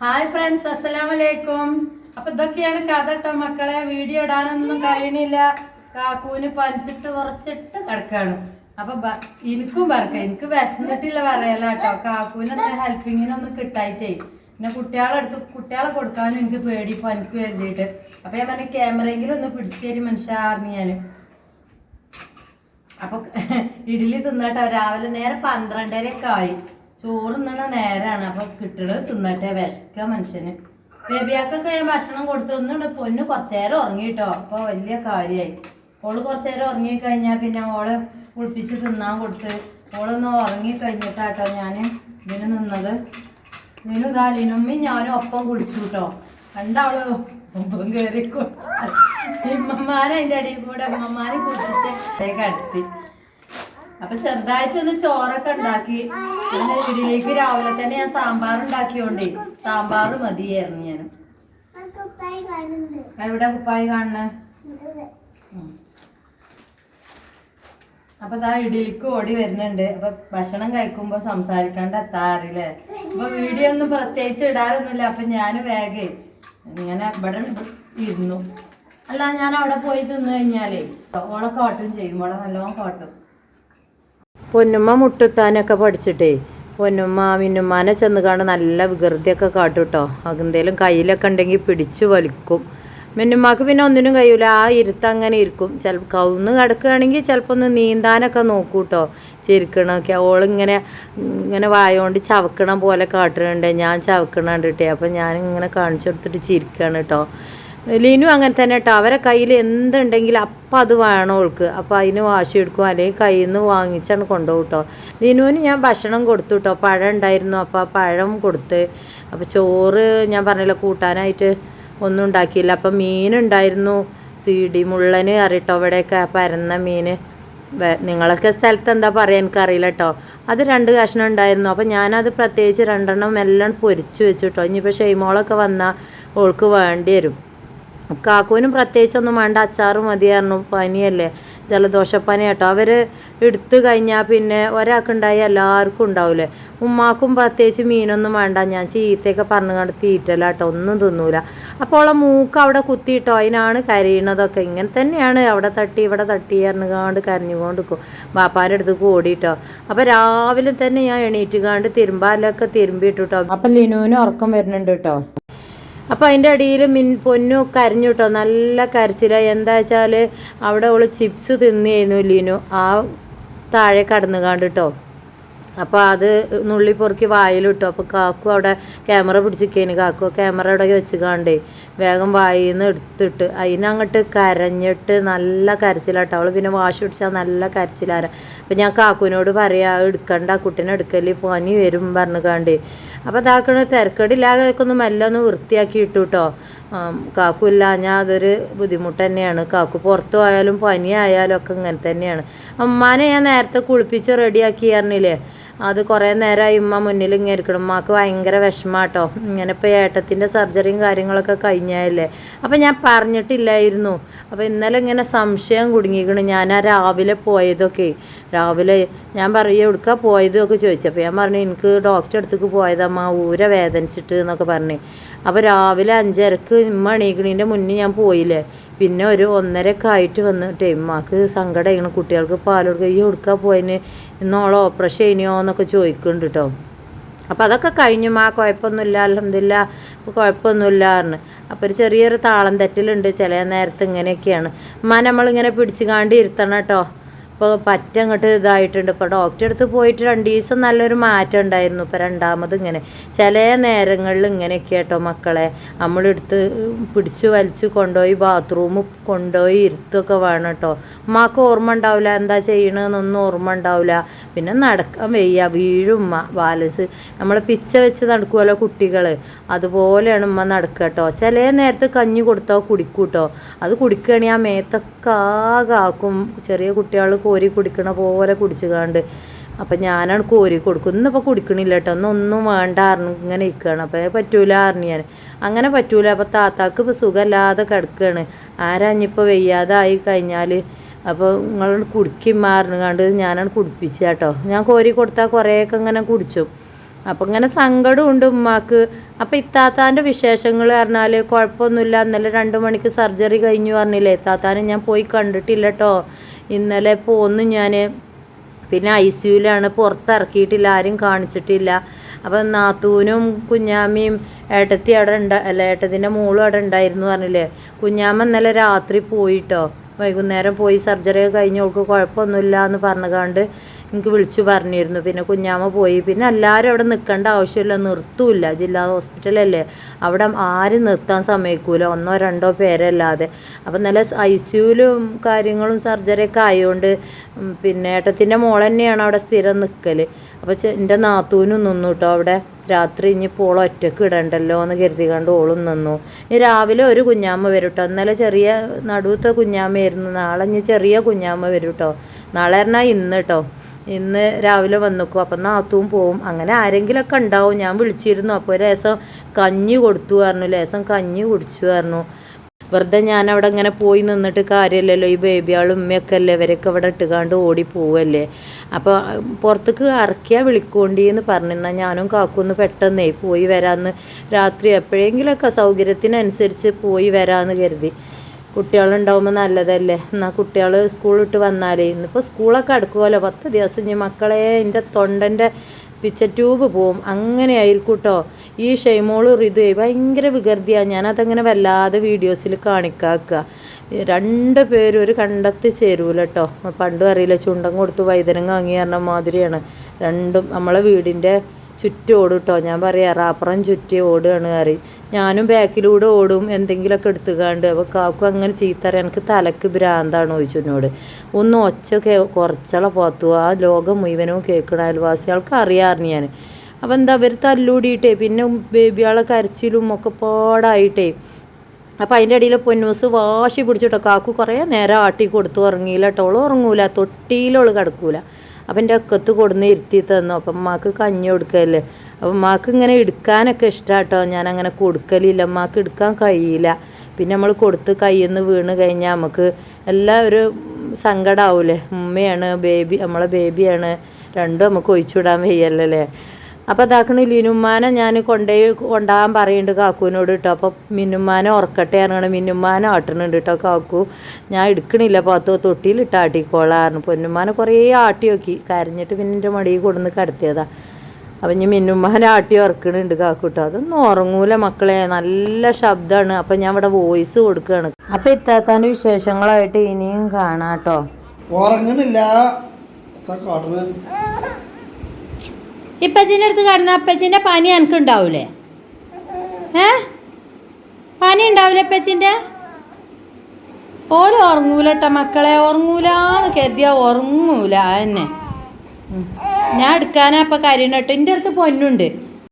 Hi friends അസ്സലാമലൈക്കും. അപ്പൊ ഇതൊക്കെയാണ് കഥ കേട്ടോ മക്കളെ. വീഡിയോ ഇടാനൊന്നും കഴിയണില്ല. കാക്കൂന് പഞ്ചിട്ട് കുറച്ചിട്ട് കിടക്കാണ്. അപ്പൊ എനിക്കും പറക്ക എനിക്ക് വിശന്നിട്ടില്ല പറയല കേട്ടോ കാക്കൂന് ഹെൽപ്പിങ്ങിനൊന്നും കിട്ടായിട്ടേ. പിന്നെ കുട്ടികളെ അടുത്ത് കുട്ടികളെ കൊടുക്കാനും എനിക്ക് പേടി പനിക്ക് വേണ്ടിയിട്ട്. അപ്പൊ ഞാൻ പറഞ്ഞ ക്യാമറയെങ്കിലും ഒന്ന് പിടിച്ചേരി മനുഷ്യാർന്ന് ഞാൻ. അപ്പൊ ഇഡ്ഡലി തിന്നട്ടെ. രാവിലെ നേരെ പന്ത്രണ്ടരയൊക്കെ ആയി. ചോറ് തിന്നണ നേരാണ്. അപ്പൊ കിട്ടണത് തിന്നട്ടെ. വിശക്ക മനുഷ്യന്. ബേബിയാക്കൊക്കെ ഞാൻ ഭക്ഷണം കൊടുത്തു ഒന്നുണ്ട്. പൊന്ന് കുറച്ചു നേരം ഉറങ്ങിട്ടോ. അപ്പൊ വലിയ കാര്യമായി ഓൾ കുറച്ചു നേരം ഉറങ്ങി കഴിഞ്ഞാൽ പിന്നെ ഓൾ കുളിപ്പിച്ച് തിന്നാൻ കൊടുത്ത്. ഓളൊന്ന് ഉറങ്ങി കഴിഞ്ഞിട്ടാട്ടോ ഞാൻ ഇതിന് നിന്നത്. ഇതിന് ഇതാ ലിനുമ്മി ഞാനും ഒപ്പം കുളിച്ചു കേട്ടോ രണ്ടാൾ ഒപ്പം കയറി ഇമ്മമാരെ അതിന്റെ അടിയിൽ കൂടെ അമ്മമാരെ കുളിപ്പിച്ച് കടത്തി അപ്പൊ ചെറുതായിട്ടൊന്ന് ചോറൊക്കെ ഉണ്ടാക്കി. പിന്നെ വീടിലേക്ക് രാവിലെ തന്നെ ഞാൻ സാമ്പാർ ഉണ്ടാക്കിയോണ്ടേ. സാമ്പാർ മതിയായിരുന്നു ഞാൻ എവിടെ കുപ്പായി കാണണേ. അപ്പൊ താ ഇഡലിക്ക് ഓടി വരുന്നുണ്ട്. അപ്പൊ ഭക്ഷണം കഴിക്കുമ്പോ സംസാരിക്കാണ്ട് എത്താറില്ലേ? അപ്പൊ വീഡിയോ ഒന്നും പ്രത്യേകിച്ച് ഇടാറൊന്നുമില്ല. അപ്പൊ ഞാൻ വേഗേ ഇങ്ങനെ ഇവിടെ ഇരുന്നു. അല്ല ഞാൻ അവിടെ പോയി തിന്നു കഴിഞ്ഞാലേ ഓളെ കോട്ടും ചെയ്യും. ഓളെ നല്ലോണം കാട്ടും. പൊന്നുമ്മ മുട്ടുത്താനൊക്കെ പഠിച്ചിട്ടേ. പൊന്നുമ്മ മിന്നുമ്മാനെ ചെന്ന് കാണും നല്ല വികൃതിയൊക്കെ കാട്ടും കേട്ടോ അതെന്തേലും കയ്യിലൊക്കെ ഉണ്ടെങ്കിൽ പിടിച്ചു വലിക്കും. മിന്നുമ്മാക്ക് പിന്നെ ഒന്നിനും കഴിയൂല. ആ ഇരുത്ത് അങ്ങനെ ഇരിക്കും. ചിലപ്പോൾ കവുന്ന് കിടക്കുകയാണെങ്കിൽ ചിലപ്പോൾ ഒന്ന് നീന്താനൊക്കെ നോക്കൂ കേട്ടോ ചിരിക്കണമൊക്കെ ഓളിങ്ങനെ ഇങ്ങനെ വായോണ്ട് ചവക്കണ പോലെ കാട്ടുന്നുണ്ട് ഞാൻ ചവക്കണ കണ്ടിട്ടേ. അപ്പം ഞാൻ ഇങ്ങനെ കാണിച്ചു കൊടുത്തിട്ട് ചിരിക്കുകയാണ് കേട്ടോ ലീനു അങ്ങനെ തന്നെ കേട്ടോ അവരെ കയ്യിൽ എന്തുണ്ടെങ്കിലും അപ്പം അത് വേണം അവൾക്ക് അപ്പോൾ അതിന് വാശി എടുക്കും. അല്ലെങ്കിൽ കയ്യിൽ നിന്ന് വാങ്ങിച്ചാണ് കൊണ്ടുപോകും കേട്ടോ ലീനുവിന് ഞാൻ ഭക്ഷണം കൊടുത്തു കേട്ടോ പഴം ഉണ്ടായിരുന്നു. അപ്പോൾ ആ പഴം കൊടുത്ത് അപ്പോൾ ചോറ് ഞാൻ പറഞ്ഞില്ല കൂട്ടാനായിട്ട് ഒന്നും ഉണ്ടാക്കിയില്ല. അപ്പം മീനുണ്ടായിരുന്നു സീഡി മുള്ളന് അറിയട്ടോ ഇവിടെയൊക്കെ പരന്ന മീൻ. നിങ്ങളൊക്കെ സ്ഥലത്ത് എന്താ പറയുക എനിക്കറിയില്ല കേട്ടോ അത് രണ്ട് കഷ്ണം ഉണ്ടായിരുന്നു. അപ്പം ഞാനത് പ്രത്യേകിച്ച് രണ്ടെണ്ണം എല്ലാം പൊരിച്ചു വെച്ചു കേട്ടോ ഇനിയിപ്പോൾ ഷെയ്മോളൊക്കെ വന്നാൽ ഓൾക്ക് വേണ്ടി വരും. കാക്കൂനും പ്രത്യേകിച്ചൊന്നും വേണ്ട അച്ചാറ് മതിയായിരുന്നു പനിയല്ലേ ജലദോഷപ്പനി കേട്ടോ. അവർ എടുത്തു കഴിഞ്ഞാൽ പിന്നെ ഒരാൾക്കുണ്ടായി എല്ലാവർക്കും ഉണ്ടാവില്ലേ ഉമ്മാക്കും പ്രത്യേകിച്ച് മീനൊന്നും വേണ്ട. ഞാൻ ചീത്തയൊക്കെ പറഞ്ഞു കണ്ട് തീറ്റല്ല കേട്ടോ. ഒന്നും തിന്നൂല. അപ്പോൾ ഉള്ള മൂക്ക് അവിടെ കുത്തിയിട്ടോ അതിനാണ് കരയണതൊക്കെ. ഇങ്ങനെ തന്നെയാണ്. അവിടെ തട്ടി ഇവിടെ തട്ടി എറിഞ്ഞുകൊണ്ട് കരഞ്ഞുകൊണ്ട് നിൽക്കും ബാപ്പാന്റെ അടുത്ത് കൂടിയിട്ടോ അപ്പോൾ രാവിലെ തന്നെ ഞാൻ എണീറ്റ് കാണ്ട് തിരുമ്പാലൊക്കെ തിരുമ്പിയിട്ടു കേട്ടോ. അപ്പം ലിനുവിന് ഉറക്കം വരുന്നുണ്ട് കേട്ടോ. അപ്പോൾ അതിന്റെ അടിയിൽ മിൻ പൊന്നു കരഞ്ഞു കേട്ടോ നല്ല കരച്ചില. എന്താ വെച്ചാൽ അവിടെ അവൾ ചിപ്സ് തിന്നിരുന്നു ലീനു. ആ താഴെ കടന്നു കാണ്ട് കേട്ടോ അപ്പോൾ അത് നുള്ളി പൊറുക്കി വായിലിട്ടു അപ്പോൾ കാക്കു അവിടെ ക്യാമറ പിടിച്ചിരിക്കേന് കാക്കു ക്യാമറ അവിടെ വെച്ച് കാണ്ടേ വേഗം വായിൽ നിന്ന് എടുത്തിട്ട് അതിനങ്ങോട്ട് കരഞ്ഞിട്ട് നല്ല കരച്ചിലാട്ടോ അവൾ പിന്നെ വാഷ് പിടിച്ചാൽ നല്ല കരച്ചിലാര അപ്പം ഞാൻ കാക്കുവിനോട് പറയാ എടുക്കണ്ട. കുട്ടീനെ എടുക്കൽ പനി വരും. പറഞ്ഞു കാണ്ടേ. അപ്പോൾ അതാക്കണ തിരക്കടില്ലാതെ ഒന്ന് മെല്ലെ ഒന്ന് വൃത്തിയാക്കി ഇട്ടു കേട്ടോ കാക്കു ഇല്ലാഞ്ഞാൽ അതൊരു ബുദ്ധിമുട്ട് തന്നെയാണ്. കാക്കു പുറത്തു പോയാലും പനി ആയാലും ഒക്കെ ഇങ്ങനെ തന്നെയാണ്. അമ്മാനെ ഞാൻ നേരത്തെ കുളിപ്പിച്ച് റെഡിയാക്കി പറഞ്ഞില്ലേ അത് കുറേ നേരമായി ഉമ്മ മുന്നിൽ ഇങ്ങനെ ഇരിക്കണം. ഉമ്മാക്ക് ഭയങ്കര വിഷമാട്ടോ. ഇങ്ങനെ ഇപ്പോൾ ഏട്ടത്തിന്റെ സർജറിയും കാര്യങ്ങളൊക്കെ കഴിഞ്ഞായല്ലേ. അപ്പം ഞാൻ പറഞ്ഞിട്ടില്ലായിരുന്നു. അപ്പോൾ ഇന്നലെ ഇങ്ങനെ സംശയം കുടുങ്ങിക്കണം. ഞാൻ ആ രാവിലെ പോയതൊക്കെ. രാവിലെ ഞാൻ പറയും എവിടുക്കാ പോയതൊക്കെ? ചോദിച്ചപ്പോൾ ഞാൻ പറഞ്ഞു എനിക്ക് ഡോക്ടറെ അടുത്തേക്ക് പോയതമ്മ ഊര വേദനിച്ചിട്ട് എന്നൊക്കെ പറഞ്ഞു. അപ്പോൾ രാവിലെ അഞ്ചരക്ക് ഇമ്മ എണീക്കണീന്റെ മുന്നേ ഞാൻ പോയില്ലേ. പിന്നെ ഒരു ഒന്നരയൊക്കെ ആയിട്ട് വന്നിട്ട് ഇമ്മക്ക് സങ്കടമായിരുന്നു കുട്ടികൾക്ക് പാൽ കൊടുക്കുക ഈ കൊടുക്കാൻ പോയതിന് ഇന്നോളോ ഓപ്പറേഷൻ ചെയ്യണോ എന്നൊക്കെ ചോദിക്കുന്നുണ്ട് കേട്ടോ അപ്പോൾ അതൊക്കെ കഴിഞ്ഞു. മാ കുഴപ്പമൊന്നുമില്ല അലഹമില്ല കുഴപ്പമൊന്നുമില്ല പറഞ്ഞു. അപ്പോൾ ഒരു ചെറിയൊരു താളം തെറ്റലുണ്ട്. ചില നേരത്ത് ഇങ്ങനെയൊക്കെയാണ്. മാ നമ്മളിങ്ങനെ പിടിച്ചു കാണ്ടി ഇരുത്തണം കേട്ടോ ഇപ്പോൾ പറ്റ അങ്ങോട്ട് ഇതായിട്ടുണ്ട്. ഇപ്പോൾ ഡോക്ടറെ അടുത്ത് പോയിട്ട് രണ്ട് ദിവസം നല്ലൊരു മാറ്റം ഉണ്ടായിരുന്നു. ഇപ്പോൾ രണ്ടാമത് ഇങ്ങനെ. ചില നേരങ്ങളിൽ ഇങ്ങനെയൊക്കെ കേട്ടോ മക്കളെ. നമ്മളെടുത്ത് പിടിച്ച് വലിച്ച് കൊണ്ടുപോയി ബാത്റൂമിൽ കൊണ്ടുപോയി ഇരുത്തൊക്കെ വേണം കേട്ടോ. ഉമ്മാക്ക് ഓർമ്മ ഉണ്ടാവില്ല എന്താ ചെയ്യണമെന്നൊന്നും ഓർമ്മ ഉണ്ടാവില്ല. പിന്നെ നടക്കാൻ വയ്യ. വീഴും ബാലൻസ് നമ്മൾ പിച്ച വെച്ച് നടക്കുമല്ലോ കുട്ടികൾ അതുപോലെയാണ് ഉമ്മ നടക്കുക കേട്ടോ. ചില നേരത്ത് കഞ്ഞി കൊടുത്താൽ കുടിക്കൂട്ടോ. അത് കുടിക്കുകയാണെങ്കിൽ ആ മേത്തൊക്കെ ആകെ ആക്കും. ചെറിയ കുട്ടികൾ കോരി കുടിക്കണ പോലെ കുടിച്ചു കാണ്ട് അപ്പം ഞാനാണ് കോരി കൊടുക്കും. ഇന്നിപ്പോൾ കുടിക്കണില്ല കേട്ടോ ഒന്നൊന്നും വേണ്ട അറിഞ്ഞു ഇങ്ങനെ ഇരിക്കുകയാണ് അപ്പോൾ പറ്റൂല അറിഞ്ഞു ഞാൻ. അങ്ങനെ പറ്റൂല. അപ്പോൾ താത്താക്ക് ഇപ്പോൾ സുഖമില്ലാതെ കിടക്കുകയാണ് ആരാഞ്ഞിപ്പോൾ വയ്യാതായി കഴിഞ്ഞാൽ അപ്പോൾ നിങ്ങൾ കുടിക്കും മാറിന് കണ്ട് ഞാനാണ് കുടിപ്പിച്ച കേട്ടോ ഞാൻ കോരി കൊടുത്താൽ കുറേയൊക്കെ ഇങ്ങനെ കുടിച്ചു. അപ്പം ഇങ്ങനെ സങ്കടമുണ്ട് ഉമ്മാക്ക്. അപ്പം ഇത്താത്താന്റെ വിശേഷങ്ങൾ പറഞ്ഞാൽ കുഴപ്പമൊന്നുമില്ല ഇന്നലെ രണ്ട് മണിക്ക് സർജറി കഴിഞ്ഞു പറഞ്ഞില്ലേ? ഇത്താത്താനെ ഞാൻ പോയി കണ്ടിട്ടില്ല കേട്ടോ ഇന്നലെ പോന്ന് ഞാൻ പിന്നെ ഐ സിയുലാണ് പുറത്തിറക്കിയിട്ടില്ല ആരും കാണിച്ചിട്ടില്ല. അപ്പം നാത്തൂനും കുഞ്ഞാമ്മയും ഏട്ടത്തി അവിടെ ഉണ്ട അല്ല ഏട്ടത്തിന്റെ മോളും അവിടെ ഉണ്ടായിരുന്നു പറഞ്ഞില്ലേ? കുഞ്ഞാമ്മ ഇന്നലെ രാത്രി പോയിട്ടോ? വൈകുന്നേരം പോയി സർജറി കഴിഞ്ഞ് അവൾക്ക് കുഴപ്പമൊന്നുമില്ല എന്ന് പറഞ്ഞുകൊണ്ട് എനിക്ക് വിളിച്ചു പറഞ്ഞിരുന്നു. പിന്നെ കുഞ്ഞാമ്മ പോയി. പിന്നെ എല്ലാവരും അവിടെ നിൽക്കേണ്ട ആവശ്യമില്ല. നിർത്തൂല്ല. ജില്ലാ ഹോസ്പിറ്റലല്ലേ. അവിടെ ആരും നിർത്താൻ സമ്മതിക്കൂല. ഒന്നോ രണ്ടോ പേരല്ലാതെ. അപ്പം നല്ല ഐ സിയുലും കാര്യങ്ങളും സർജറിയൊക്കെ ആയതുകൊണ്ട് പിന്നെ ഏട്ടത്തിന്റെ മോൾ തന്നെയാണ് അവിടെ സ്ഥിരം നിൽക്കൽ അപ്പോൾ എന്റെ നാത്തൂനും നിന്നു കേട്ടോ അവിടെ. രാത്രി ഇനി പോൾ ഒറ്റയ്ക്ക് ഇടണ്ടല്ലോ എന്ന് കരുതി കണ്ട് ഓളും നിന്നു. ഇനി രാവിലെ ഒരു കുഞ്ഞാമ്മ വരും കേട്ടോ ഇന്നലെ ചെറിയ നടുവത്തെ കുഞ്ഞാമ്മയായിരുന്നു നാളെ ഇനി ചെറിയ കുഞ്ഞാമ്മ വരും കേട്ടോ നാളെ പറഞ്ഞാൽ ഇന്ന് കേട്ടോ ഇന്ന് രാവിലെ വന്നിക്കും. അപ്പം നാത്തും പോവും. അങ്ങനെ ആരെങ്കിലുമൊക്കെ ഉണ്ടാവും. ഞാൻ വിളിച്ചിരുന്നു. അപ്പോൾ ലേസം കഞ്ഞി കൊടുത്തു പറഞ്ഞു. ലേസം കഞ്ഞി കുടിച്ചു പറഞ്ഞു. വെറുതെ ഞാൻ അവിടെ ഇങ്ങനെ പോയി നിന്നിട്ട് കാര്യമില്ലല്ലോ. ഈ ബേബിയാളും ഉമ്മയൊക്കെ അല്ലേ? ഇവരൊക്കെ ഇവിടെ ഇട്ടുകാണ്ട് ഓടി പോവല്ലേ? അപ്പോൾ പുറത്തേക്ക് ഇറക്കിയാൽ വിളിക്കോണ്ടി എന്ന് പറഞ്ഞിരുന്നാൽ ഞാനും കാക്കുന്ന് പെട്ടെന്നേ പോയി വരാമെന്ന് രാത്രി എപ്പോഴെങ്കിലുമൊക്കെ സൗകര്യത്തിനനുസരിച്ച് പോയി വരാമെന്ന് കരുതി. കുട്ടികളുണ്ടാവുമ്പോൾ നല്ലതല്ലേ? എന്നാൽ കുട്ടികൾ സ്കൂൾ വിട്ട് വന്നാലേ ഇന്നിപ്പോൾ സ്കൂളൊക്കെ അടുക്കുമല്ലോ പത്ത് ദിവസം ഇനി മക്കളെ എന്റെ തൊണ്ടന്റെ പിച്ച ട്യൂബ് പോവും. അങ്ങനെ ആയിരിക്കൂട്ടോ. ഈ ഷെയ്മോൾ റിതുവേ ഭയങ്കര വികൃതിയാണ് ഞാനതങ്ങനെ വല്ലാതെ വീഡിയോസിൽ കാണിക്കാക്കുക രണ്ട് പേരും ഒരു കണ്ടെത്തി ചേരൂല കേട്ടോ പണ്ടും അറിയില്ല ചുണ്ടം കൊടുത്ത് വൈതനം വാങ്ങി പറഞ്ഞ മാതിരിയാണ്. രണ്ടും നമ്മളെ വീടിന്റെ ചുറ്റും ഓടും കേട്ടോ ഞാൻ പറയാം ചുറ്റി ഓടുകയാണ് കറി ഞാനും ബാക്കിലൂടെ ഓടും എന്തെങ്കിലുമൊക്കെ എടുത്തുകാണ്ട്. അപ്പോൾ കാക്കും അങ്ങനെ ചീത്തറ എനിക്ക് തലക്ക് ഭ്രാന്താണ്? ചോദിച്ചു എന്നോട്. ഒന്ന് ഒച്ച കേ കുറച്ചള പോത്തു. ആ ലോകം മുഴുവനും കേൾക്കണ അയൽവാസികൾക്ക് അറിയാറിന് ഞാൻ അപ്പോൾ എന്താ അവർ തല്ലൂടിയിട്ടേ പിന്നെ ബേബിയാളെ കരച്ചിലും ഒക്കെ പാടായിട്ടേ. അപ്പോൾ അതിന്റെ ഇടയിൽ പൊന്നൂസ് വാശി പിടിച്ചിട്ടോ. കാക്കു കുറേ നേരം ആട്ടി കൊടുത്തു ഉറങ്ങിയില്ല കേട്ടോ. ഉറങ്ങൂല തൊട്ടിയിലോൾ കിടക്കൂല. അപ്പം എന്റെ അക്കത്ത് കൊടുന്ന് ഇരുത്തി തന്നു അപ്പം അമ്മയ്ക്ക് കഞ്ഞി കൊടുക്കല്ലേ. അപ്പം ഉമ്മാക്ക് ഇങ്ങനെ എടുക്കാനൊക്കെ ഇഷ്ടമാട്ടോ ഞാൻ അങ്ങനെ കൊടുക്കലില്ല. ഉമ്മാക്ക് എടുക്കാൻ കഴിയില്ല. പിന്നെ നമ്മൾ കൊടുത്ത് കയ്യിൽ നിന്ന് വീണ് കഴിഞ്ഞാൽ നമുക്ക് എല്ലാ ഒരു സങ്കടമാവൂലേ ഉമ്മയാണ് ബേബി നമ്മളെ ബേബിയാണ്. രണ്ടും നമുക്ക് ഒഴിച്ചുവിടാൻ വയ്യല്ലേ അപ്പോൾ അതാക്കണ ലിനുമാനെ ഞാൻ കൊണ്ടേ കൊണ്ടാകാൻ പറയുന്നുണ്ട് കാക്കുവിനോട് കേട്ടോ അപ്പോൾ മിന്നുമാനെ ഉറക്കട്ടെ ഇറങ്ങണം മിന്നുമാനെ ആട്ടണുണ്ട് കേട്ടോ കാക്കു ഞാൻ എടുക്കണില്ല. പത്തോ തൊട്ടിയിലിട്ട് ആട്ടിക്കോളായിരുന്നു പൊന്നുമാനെ കുറേ ആട്ടി നോക്കി കരഞ്ഞിട്ട് പിന്നെ എന്റെ മടിയിൽ കൊടുന്ന് കിടത്തിയതാ. അപ്പം ഞാൻ മിന്നുമ്മാനെ ആട്ടി ഉറക്കണുണ്ട് കാക്കൂട്ട. അതൊന്നും ഉറങ്ങൂല മക്കളെ. നല്ല ശബ്ദമാണ് അപ്പം ഞാൻ ഇവിടെ വോയിസ് കൊടുക്കുകയാണ് അപ്പം ഇത്താത്താന്റെ വിശേഷങ്ങളായിട്ട് ഇനിയും കാണാം കേട്ടോ ഉറങ്ങണില്ല. എത്ര കാട്ടണ് ഇപ്പച്ചിന്റെ അടുത്ത് കിടന്ന അപ്പച്ചിന്റെ പനി എനിക്ക് ഉണ്ടാവൂലേ? ഏ? പനി ഉണ്ടാവൂലേ അപ്പച്ചിന്റെ ഓരോ ഉറങ്ങൂലട്ട മക്കളെ. ഉറങ്ങൂലെന്ന് കരുതിയാ ഉറങ്ങൂല. എന്നെ ഞാൻ എടുക്കാനാ ഇപ്പം കേട്ടോ എന്റെ അടുത്ത് പൊന്നുണ്ട്.